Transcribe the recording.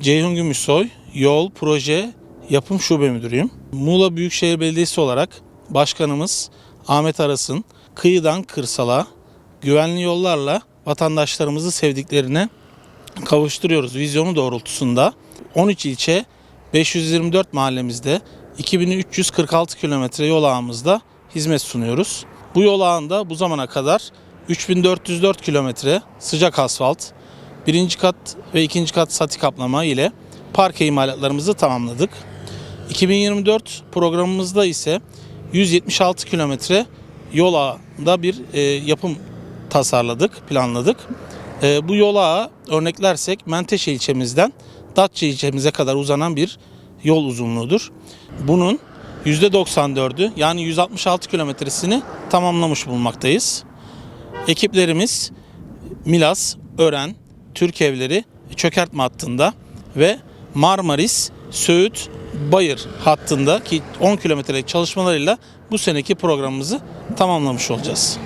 Ceyhun Gümüşsoy, Yol, Proje, Yapım Şube Müdürüyüm. Muğla Büyükşehir Belediyesi olarak Başkanımız Ahmet Aras'ın kıyıdan kırsala, güvenli yollarla vatandaşlarımızı sevdiklerine kavuşturuyoruz vizyonu doğrultusunda. 13 ilçe 524 mahallemizde 2346 kilometre yol ağımızda hizmet sunuyoruz. Bu yol ağında bu zamana kadar 3404 kilometre sıcak asfalt, birinci kat ve ikinci kat sati kaplama ile parke imalatlarımızı tamamladık. 2024 programımızda ise 176 kilometre yol ağında bir e, yapım tasarladık, planladık. E, bu yol ağı örneklersek Menteşe ilçemizden Datça ilçemize kadar uzanan bir yol uzunluğudur. Bunun %94'ü yani 166 kilometresini tamamlamış bulunmaktayız. Ekiplerimiz Milas, Ören, Türkevleri çökertme hattında ve Marmaris, Söğüt, Bayır hattında ki 10 kilometrelik çalışmalarıyla bu seneki programımızı tamamlamış olacağız.